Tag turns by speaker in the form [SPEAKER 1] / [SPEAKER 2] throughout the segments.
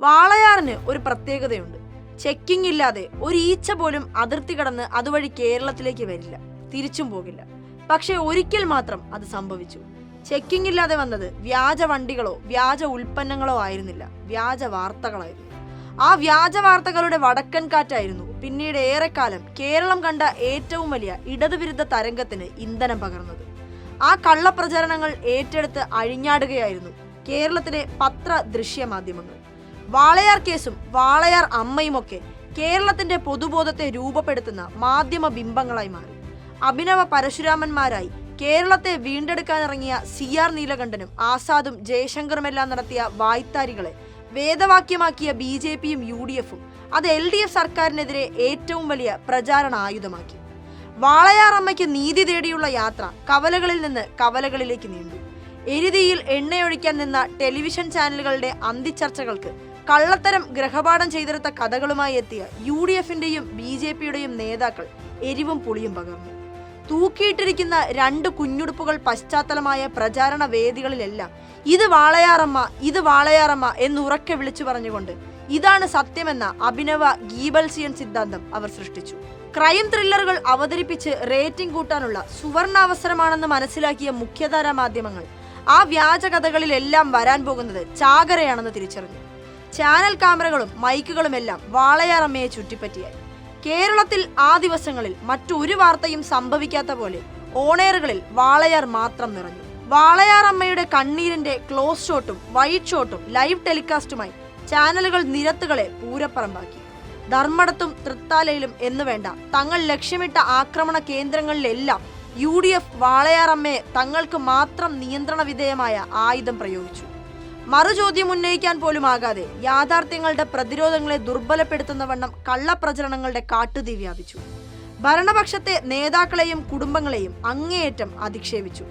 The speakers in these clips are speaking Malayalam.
[SPEAKER 1] വാളയാറിന് ഒരു പ്രത്യേകതയുണ്ട്. ചെക്കിംഗ് ഇല്ലാതെ ഒരു ഈച്ച പോലും അതിർത്തി കടന്ന് അതുവഴി കേരളത്തിലേക്ക് വരില്ല. തിരിച്ചും പോകില്ല. പക്ഷെ ഒരിക്കൽ മാത്രം അത് സംഭവിച്ചു. ചെക്കിംഗ് ഇല്ലാതെ വന്നത് വ്യാജ വണ്ടികളോ വ്യാജ ഉൽപ്പന്നങ്ങളോ ആയിരുന്നില്ല. വ്യാജ വാർത്തകളായിരുന്നു. ആ വ്യാജ വാർത്തകളുടെ വടക്കൻ കാറ്റായിരുന്നു. പിന്നീട് ഏറെക്കാലം കേരളം കണ്ട ഏറ്റവും വലിയ ഇടതുവിരുദ്ധ തരംഗത്തിന് ഇന്ധനം പകർന്നത്. ആ കള്ളപ്രചരണങ്ങൾ ഏറ്റെടുത്ത് അഴിഞ്ഞാടുകയായിരുന്നു കേരളത്തിലെ പത്ര ദൃശ്യ മാധ്യമങ്ങൾ. വാളയാർ കേസും വാളയാർ അമ്മയും ഒക്കെ കേരളത്തിന്റെ പൊതുബോധത്തെ രൂപപ്പെടുത്തുന്ന മാധ്യമ ബിംബങ്ങളായി മാറി. അഭിനവ പരശുരാമന്മാരായി കേരളത്തെ വീണ്ടെടുക്കാനിറങ്ങിയ സി ആർ നീലകണ്ഠനും ആസാദും ജയശങ്കറുമെല്ലാം നടത്തിയ വായ്ത്താരികളെ വേദവാക്യമാക്കിയ ബി ജെ പിയും യു ഡി എഫും അത് എൽ ഡി എഫ് സർക്കാരിനെതിരെ ഏറ്റവും വലിയ പ്രചാരണ ആയുധമാക്കി. വാളയാർ അമ്മയ്ക്ക് നീതി തേടിയുള്ള യാത്ര കവലകളിൽ നിന്ന് കവലകളിലേക്ക് നീണ്ടു. എരുതിയിൽ എണ്ണയൊഴിക്കാൻ നിന്ന ടെലിവിഷൻ ചാനലുകളുടെ അന്തിച്ചർച്ചകൾക്ക് കള്ളത്തരം ഗ്രഹപാഠം ചെയ്തെടുത്ത കഥകളുമായി എത്തിയ യു ഡി എഫിന്റെയും ബി ജെ പിയുടെയും നേതാക്കൾ എരിവും പുളിയും പകർന്നു. തൂക്കിയിട്ടിരിക്കുന്ന രണ്ട് കുഞ്ഞുടുപ്പുകൾ പശ്ചാത്തലമായ പ്രചാരണ വേദികളിലെല്ലാം ഇത് വാളയാറമ്മ ഇത് വാളയാറമ്മ എന്നുറക്കെ വിളിച്ചു പറഞ്ഞുകൊണ്ട് ഇതാണ് സത്യമെന്ന അഭിനവ ഗീബൽസിയൻ സിദ്ധാന്തം അവർ സൃഷ്ടിച്ചു. ക്രൈം ത്രില്ലറുകൾ അവതരിപ്പിച്ച് റേറ്റിംഗ് കൂട്ടാനുള്ള സുവർണാവസരമാണെന്ന് മനസ്സിലാക്കിയ മുഖ്യധാരാ മാധ്യമങ്ങൾ ആ വ്യാജ കഥകളിലെല്ലാം വരാൻ പോകുന്നത് ചാകരയാണെന്ന് തിരിച്ചറിഞ്ഞു. ചാനൽ ക്യാമറകളും മൈക്കുകളുമെല്ലാം വാളയാറമ്മയെ ചുറ്റിപ്പറ്റിയായി. കേരളത്തിൽ ആ ദിവസങ്ങളിൽ മറ്റൊരു വാർത്തയും സംഭവിക്കാത്ത പോലെ ഓണേറുകളിൽ വാളയാർ മാത്രം നിറഞ്ഞു. വാളയാർ അമ്മയുടെ കണ്ണീരിന്റെ ക്ലോസ് ഷോട്ടും വൈറ്റ് ഷോട്ടും ലൈവ് ടെലികാസ്റ്റുമായി ചാനലുകൾ നിരത്തുകളെ പൂരപ്പറമ്പാക്കി. ധർമ്മടത്തും തൃത്താലയിലും എന്ന് വേണ്ട തങ്ങൾ ലക്ഷ്യമിട്ട ആക്രമണ കേന്ദ്രങ്ങളിലെല്ലാം യു ഡി എഫ് വാളയാറമ്മയെ തങ്ങൾക്ക് മാത്രം നിയന്ത്രണ വിധേയമായ ആയുധം പ്രയോഗിച്ചു. മറുചോദ്യം ഉന്നയിക്കാൻ പോലും ആകാതെ യാഥാർത്ഥ്യങ്ങളുടെ പ്രതിരോധങ്ങളെ ദുർബലപ്പെടുത്തുന്ന വണ്ണം കള്ളപ്രചരണങ്ങളുടെ കാട്ടുതീ വ്യാപിച്ചു. ഭരണപക്ഷത്തെ നേതാക്കളെയും കുടുംബങ്ങളെയും അങ്ങേയറ്റം അധിക്ഷേപിച്ചു.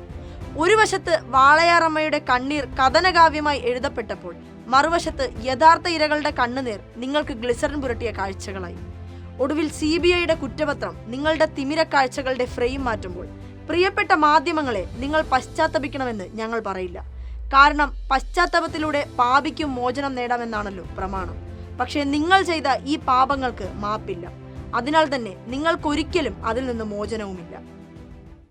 [SPEAKER 1] ഒരു വശത്ത് വാളയാറമ്മയുടെ കണ്ണീർ കഥനകാവ്യമായി എഴുതപ്പെട്ടപ്പോൾ മറുവശത്ത് യഥാർത്ഥ ഇരകളുടെ കണ്ണുനീർ നിങ്ങൾക്ക് ഗ്ലിസറിൻ പുരട്ടിയ കാഴ്ചകളായി. ഒടുവിൽ സി ബി ഐയുടെ കുറ്റപത്രം നിങ്ങളുടെ തിമിര കാഴ്ചകളുടെ ഫ്രെയിം മാറ്റുമ്പോൾ പ്രിയപ്പെട്ട മാധ്യമങ്ങളെ നിങ്ങൾ പശ്ചാത്തപിക്കണമെന്ന് ഞങ്ങൾ പറയില്ല. കാരണം പശ്ചാത്തപത്തിലൂടെ പാപിക്കും മോചനം നേടാമെന്നാണല്ലോ പ്രമാണം. പക്ഷേ നിങ്ങൾ ചെയ്ത ഈ പാപങ്ങൾക്ക് മാപ്പില്ല. അതിനാൽ തന്നെ നിങ്ങൾക്കൊരിക്കലും അതിൽ നിന്ന് മോചനവുമില്ല.